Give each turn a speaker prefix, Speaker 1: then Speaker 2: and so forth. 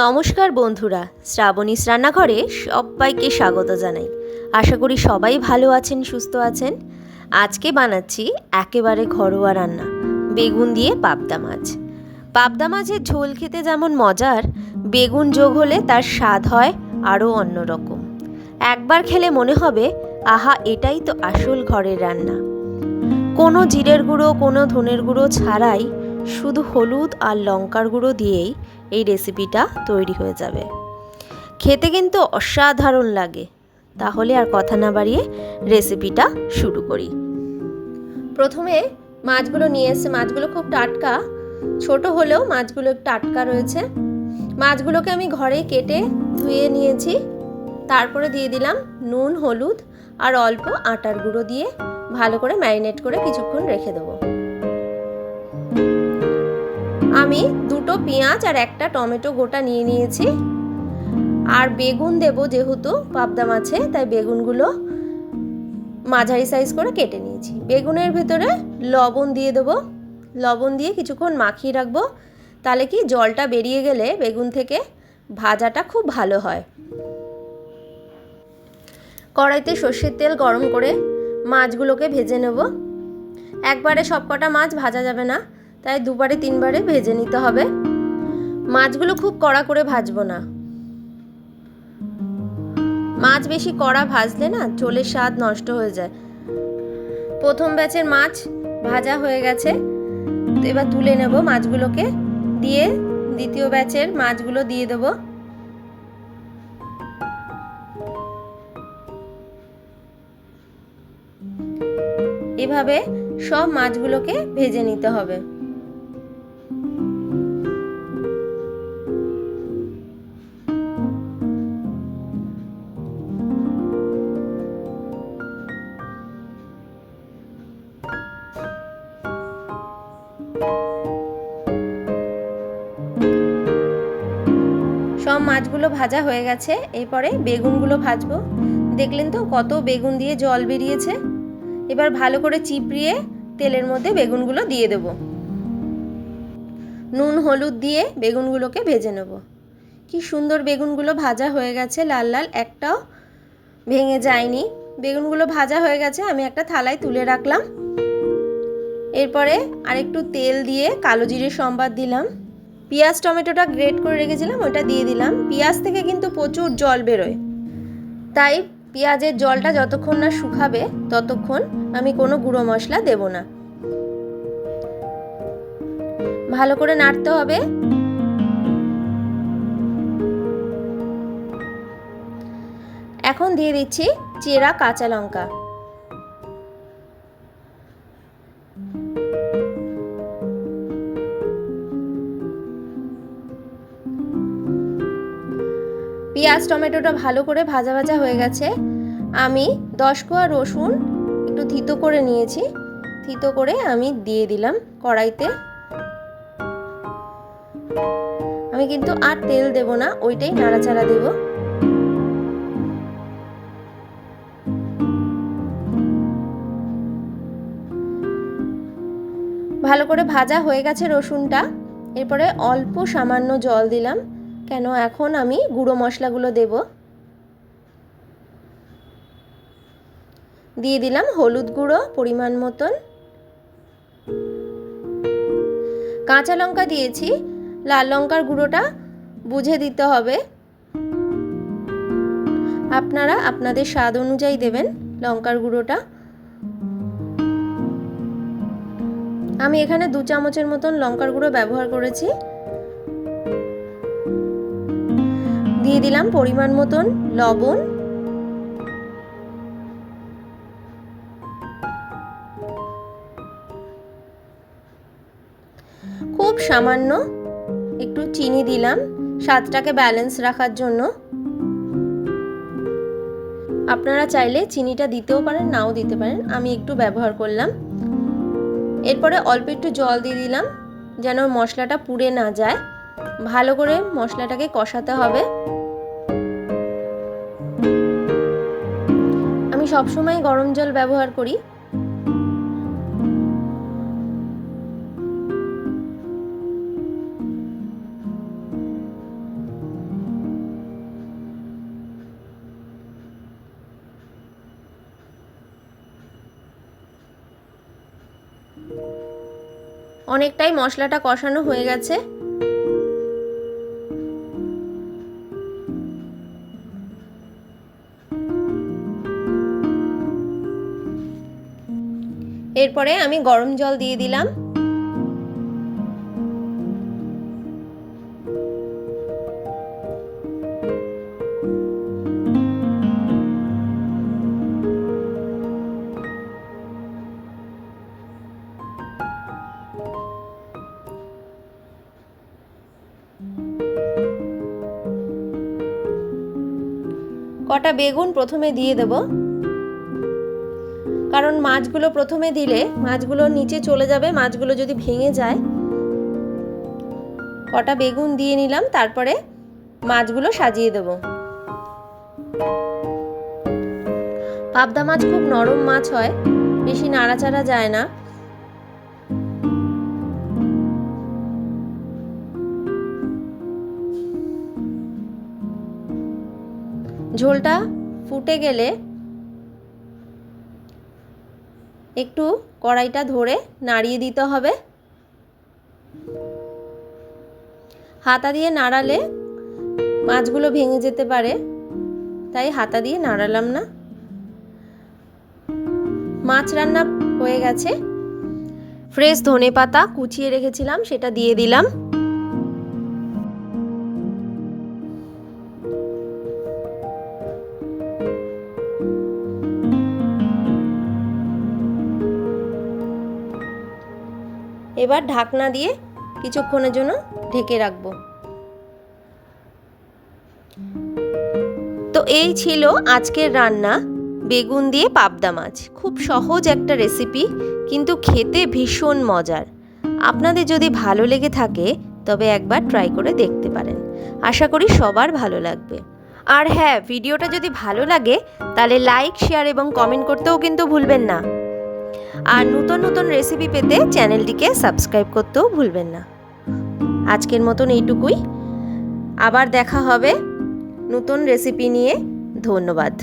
Speaker 1: নমস্কার বন্ধুরা, শ্রাবণীস রান্নাঘরে সবাইকে স্বাগত জানাই। আশা করি সবাই ভালো আছেন, সুস্থ আছেন। আজকে বানাচ্ছি একেবারে ঘরোয়া রান্না, বেগুন দিয়ে পাবদা মাছ। পাবদা মাছের ঝোল খেতে যেমন মজার, বেগুন যোগ হলে তার স্বাদ হয় আরও অন্যরকম একবার খেলে মনে হবে, আহা, এটাই তো আসল ঘরের রান্না। কোনো জিরের গুঁড়ো, কোনো ধনের গুঁড়ো ছাড়াই শুধু হলুদ আর লঙ্কার গুঁড়ো দিয়েই এই রেসিপিটা তৈরি হয়ে যাবে। খেতে কিন্তু অসাধারণ লাগে। তাহলে আর কথা না বাড়িয়ে রেসিপিটা শুরু করি। প্রথমে মাছগুলো নিয়ে এসে মাছগুলো খুব টাটকা। ছোট হলেও মাছগুলো টাটকা রয়েছে। মাছগুলোকে আমি ঘরে কেটে ধুয়ে নিয়েছি। তারপরে দিয়ে দিলাম নুন, হলুদ আর অল্প আটার গুঁড়ো দিয়ে ভালো করে ম্যারিনেট করে কিছুক্ষণ রেখে দেবো। আমি দুটো পেঁয়াজ আর একটা টমেটো গোটা নিয়ে নিয়েছি। আর বেগুন দেব যেহেতু পাবদা মাছে, তাই বেগুনগুলো মাঝারি সাইজ করে কেটে নিয়েছি। বেগুনের ভেতরে লবণ দিয়ে দেবো। লবণ দিয়ে কিছুক্ষণ মাখিয়ে রাখব। তাহলে কি জলটা বেরিয়ে গেলে বেগুন থেকে ভাজাটা খুব ভালো হয়। কড়াইতে সর্ষের তেল গরম করে মাছগুলোকে ভেজে নেব। একবারে সবকটা মাছ ভাজা যাবে না। তাই দুবারে তিনবারে ভেজে নিতে হবে। মাছগুলো খুব কড়া করে ভাজবো না। মাছ বেশি কড়া ভাজলে না চোলের স্বাদ নষ্ট হয়ে যায়। প্রথম ব্যাচের মাছ ভাজা হয়ে গেছে। তো এবার তুলে নেব মাছগুলোকে। দিয়ে দ্বিতীয় ব্যাচের মাছগুলো দিয়ে দেব। এভাবে সব মাছগুলোকে ভেজে নিতে হবে। মাছগুলো ভাজা হয়ে গেছে, এরপরে বেগুনগুলো ভাজবো। দেখলেন তো কত বেগুন দিয়ে জল বেরিয়েছে। এবার ভালো করে চিপড়িয়ে তেলের মধ্যে বেগুনগুলো দিয়ে দেব। নুন, হলুদ দিয়ে বেগুনগুলোকে ভেজে নেব। কি সুন্দর বেগুনগুলো ভাজা হয়ে গেছে, লাল লাল, একটাও ভেঙে যায়নি। বেগুনগুলো ভাজা হয়ে গেছে, আমি একটা থালায় তুলে রাখলাম। এরপরে আরেকটু তেল দিয়ে কালো জিরে সম্বাদ দিলাম। পেঁয়াজ টমেটোটা গ্রেট করে রেখেছিলাম, ওটা দিয়ে দিলাম। পেঁয়াজ থেকে কিন্তু প্রচুর জল বেরোয়। তাই পেঁয়াজের জলটা যতক্ষণ না শুকাবে, ততক্ষণ আমি কোনো গুঁড়ো মশলা দেব না। ভালো করে নাড়তে হবে। এখন দিয়ে দিচ্ছি চেরা কাঁচা লঙ্কা। পেঁয়াজ টমেটোটা ভালো করে ভাজা ভাজা হয়ে গেছে। আমি দশ কোয়া রসুন একটু থিতো করে নিয়েছি। থিতো করে আমি দিয়ে দিলাম কড়াইতে। আমি কিন্তু আর তেল দেব না, ওইটাই নাড়াচাড়া দেব। ভালো করে ভাজা হয়ে গেছে রসুনটা। এরপরে অল্প সামান্য জল দিলাম। কেন? এখন আমি গুঁড়ো মশলাগুলো দেব। দিয়ে দিলাম হলুদ গুঁড়ো পরিমাণ মতন। কাঁচা লঙ্কা দিয়েছি, লাল লঙ্কার গুঁড়োটা বুঝে দিতে হবে। আপনারা আপনাদের স্বাদ অনুযায়ী দেবেন লঙ্কার গুঁড়োটা। আমি এখানে দু চামচের মতন লঙ্কার গুঁড়ো ব্যবহার করেছি। দিয়ে দিলাম পরিমাণ মতন লবণ। খুব সামান্য একটু চিনি দিলাম স্বাদটাকে ব্যালেন্স রাখার জন্য। আপনারা চাইলে চিনিটা দিতেও পারেন, নাও দিতে পারেন, আমি একটু ব্যবহার করলাম। এরপরে অল্প একটু জল দিয়ে দিলাম যেন মশলাটা পুড়ে না যায়। ভালো করে মশলাটাকে কষাতে হবে। সবসময় গরম জল ব্যবহার করি। অনেকটাই মশলাটা কষানো হয়ে গেছে। এরপরে আমি গরম জল দিয়ে দিলাম। কটা বেগুন প্রথমে দিয়ে দেব। কারণ মাছগুলো প্রথমে দিলে মাছগুলো নিচে চলে যাবে, মাছগুলো যদি ভেঙে যায়। কটা বেগুন দিয়ে নিলাম, তারপরে মাছগুলো সাজিয়ে দেব। পাবদা মাছ খুব নরম মাছ হয়, বেশি নাড়াচাড়া যায় না। ঝোলটা ফুটে গেলে একটু কড়াইটা ধরে নাড়িয়ে দিতে হবে। হাতা দিয়ে নাড়ালে মাছগুলো ভেঙে যেতে পারে, তাই হাতা দিয়ে নাড়ালাম না। মাছ রান্না হয়ে গেছে। ফ্রেশ ধনে পাতা কুচিয়ে রেখেছিলাম, সেটা দিয়ে দিলাম। এবার ঢাকনা দিয়ে কিছুক্ষণের জন্য ঢেকে রাখব। তো এই ছিল আজকের রান্না, বেগুন দিয়ে পাবদা মাছ। খুব সহজ একটা রেসিপি কিন্তু খেতে ভীষণ মজার। আপনাদের যদি ভালো লেগে থাকে, তবে একবার ট্রাই করে দেখতে পারেন। আশা করি সবার ভালো লাগবে। আর হ্যাঁ ভিডিওটা যদি ভালো লাগে, তাহলে লাইক শেয়ার এবং কমেন্ট করতেও কিন্তু ভুলবেন না। আর নতুন নতুন রেসিপি পেতে চ্যানেলটিকে সাবস্ক্রাইব করতেও ভুলবেন না। আজকের মতন এইটুকুই। আবার দেখা হবে নতুন রেসিপি নিয়ে। ধন্যবাদ।